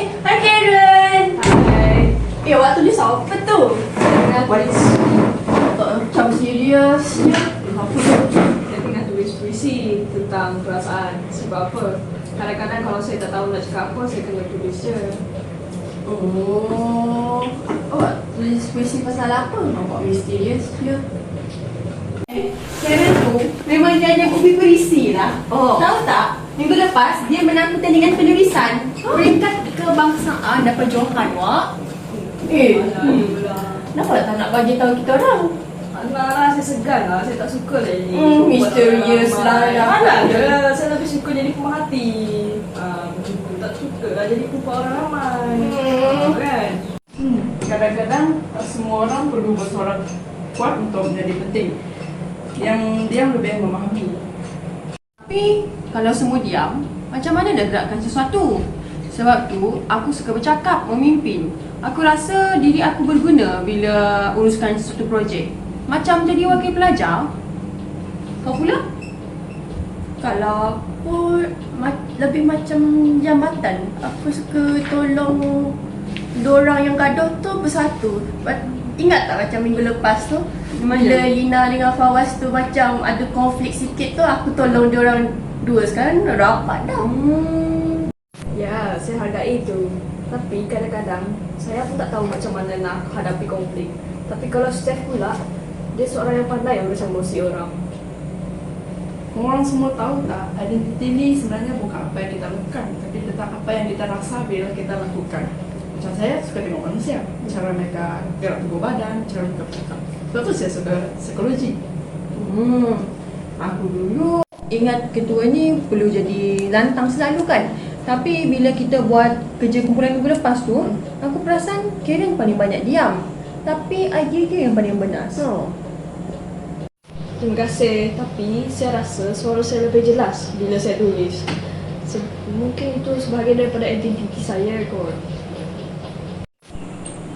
Eh, hai Karen. Hai. Eh, awak tulis apa tu? Tengah tulis Tak macam serius. Apa tu? Saya tengah tulis puisi tentang perasaan Sebab apa? Kadang-kadang kalau saya tak tahu nak cakap apa Saya kena tulis je Oh. Awak tulis puisi pasal apa? Nampak misterius je. Eh, Karen tu memang dia ada hobi puisi lah. Oh. Tahu tak? Lepas dia menang pertandingan penulisan. Peringkat kebangsaan dapat Johan, Wak. Eh, Alah, hmm. Kenapa tak nak bagi tahu kita orang? Alah lah, saya segan lah Saya tak suka lah jadi Hmm, misterius lah. Alah je, saya lebih suka jadi pemerhati ah, Macam tu, tak suka lah jadi kumpulan orang ramai Hmm. Kan? Hmm, kadang-kadang tak semua orang perlu bersuara kuat untuk menjadi penting. Yang diam lebih memahami. Tapi kalau semua diam, macam mana nak gerakkan sesuatu? Sebab tu aku suka bercakap, memimpin. Aku rasa diri aku berguna bila uruskan sesuatu projek. Macam jadi wakil pelajar. Kau pula? Kalau aku ma- lebih macam jambatan. Aku suka tolong dua orang yang gaduh tu bersatu. But, ingat tak macam minggu lepas tu? Bila Lina dengan Fawaz tu macam ada konflik sikit tu aku tolong dia orang dua sekarang rapat dah. Hmm. Ya, saya hargai itu. Tapi kadang-kadang saya pun tak tahu macam mana nak hadapi konflik. Tapi kalau Steph pula, dia seorang yang pandai bersama si orang. Orang semua tahu tak, identiti ni sebenarnya bukan apa yang kita lakukan, tapi tentang apa yang kita rasa bila kita lakukan. Macam saya suka tengok manusia, cara mereka gerak tubuh badan, cara mereka bercakap. Sebab tu saya suka psikologi. Hmm. Aku dulu ingat ketua ni perlu jadi lantang selalu kan. Tapi bila kita buat kerja kumpulan minggu lepas tu, aku perasan Karen paling banyak diam. Tapi idea dia yang paling benar. Oh. Terima kasih, tapi saya rasa suara saya lebih jelas bila saya tulis. Se- mungkin itu sebahagian daripada identiti saya kot.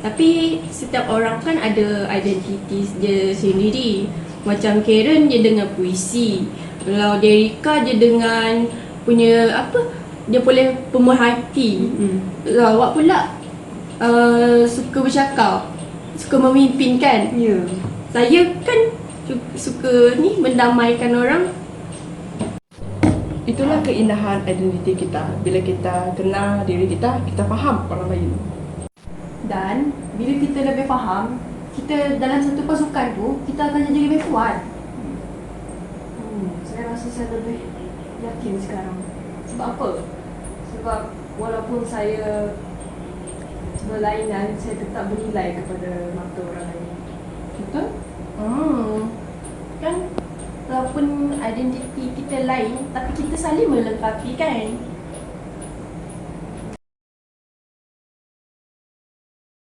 Tapi setiap orang kan ada identiti dia sendiri. Macam Karen dia dengan puisi. Kalau Derika dia dengan punya apa? Dia boleh pemerhati. Hmm. Kalau awak pula uh, suka bercakap, suka memimpin kan? Ya. Saya kan su- suka ni mendamaikan orang. Itulah keindahan identiti kita. Bila kita kenal diri kita, kita faham orang lain. Dan bila kita lebih faham, kita dalam satu pasukan tu, kita akan jadi lebih kuat. Hmm, saya rasa saya lebih yakin sekarang. Sebab apa? Sebab walaupun saya berlainan, saya tetap bernilai kepada mata orang lain. Betul? Hmm. Kan walaupun identiti kita lain tapi kita saling melengkapi kan?